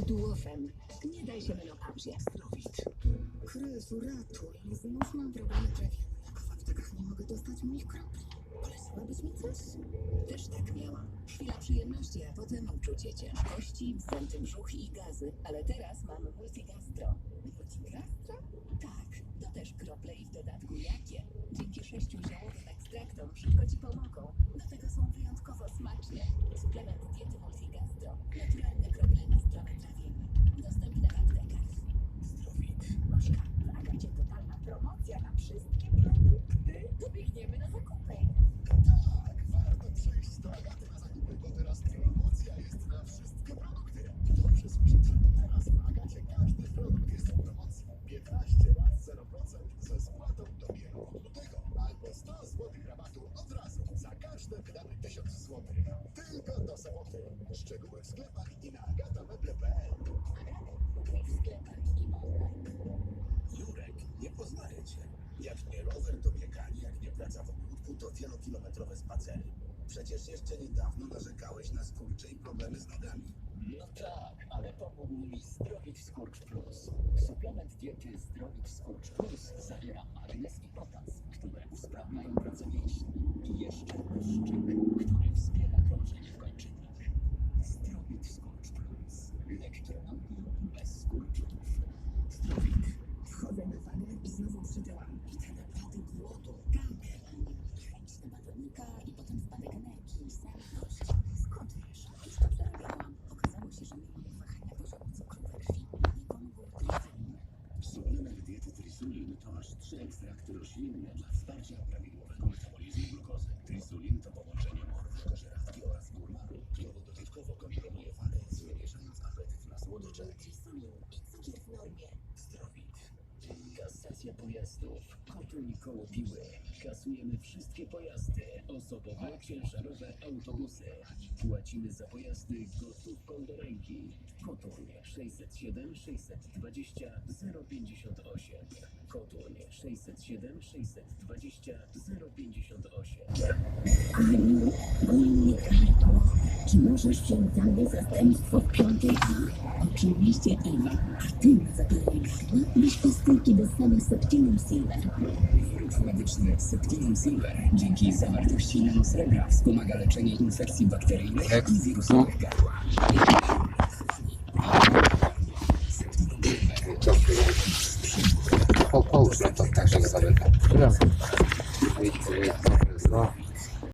Duofem. Nie daj się menopauzie. Zdrowit. Krysu, ratuj. Znów mam problemy trawienne. W aptekach nie mogę dostać moich kropli. Poleciłabyś mi coś? Też tak miałam. Chwila przyjemności, a potem uczucie ciężkości, wzdęty brzuch i gazy. Ale teraz mam multigastro. Multigastro? Tak, to też krople i w dodatku jakie. Tylko do soboty. Szczegóły w sklepach i na agatameble.pl kupuj w sklepach i online. Jurek, nie poznaję cię. Jak nie rower do biegania, jak nie praca w ogródku, to wielokilometrowe spacery. Przecież jeszcze niedawno narzekałeś na skurcze i problemy z nogami. No tak, ale pomógł mi Zdrowit Skurcz Plus. Suplement diety Zdrowit Skurcz Plus zawiera magnez i potas, które usprawniają pracę mięśni. I jeszcze błyszczyk, który wspiera krążenie w kończynach. Zdrowit Skurcz Plus. Lekkie nogi bez skurczów. Zdrowit. Wchodzę na wagę i znowu przytyłam. I te napady głodu. Tak. I chęć do batonika i potem spadek energii. Samotność. Skąd wiesz? Już to przerabiałam. Okazało się, że miałam wahania poziomu cukru we krwi. Nie pomógł trisulin. Suplement diety Trisulin to aż trzy ekstrakty roślinne dla wsparcia prawidłowego metabolizmu glukozy. Trisulin to połączenie morfu, kożerawki oraz górmaru, które dodatkowo kontroluje wagę, zmniejszając apetyt na słodycze. Trisulin i cukier w normie. Zdrowit. Kasacja pojazdów. Kotul i koło piły. Kasujemy wszystkie pojazdy. Osobowe, ciężarowe, autobusy. Płacimy za pojazdy gotówką do ręki. Kotul 607 620 058. Kotul 607 620 058. Aniu, boli mnie gardło. Czy możesz wziąć za mnie zastępstwo w piątej A? Oczywiście, Ewa. A ty na zapalenie gardła weź pastylki dostane Septinum Silver. Wyrób medyczny Septinum Silver dzięki zawartości nanosrebra wspomaga leczenie infekcji bakteryjnych i wirusowych gardła. Septinum Silver. Po, połóż na to tak, żeby zamykać. No.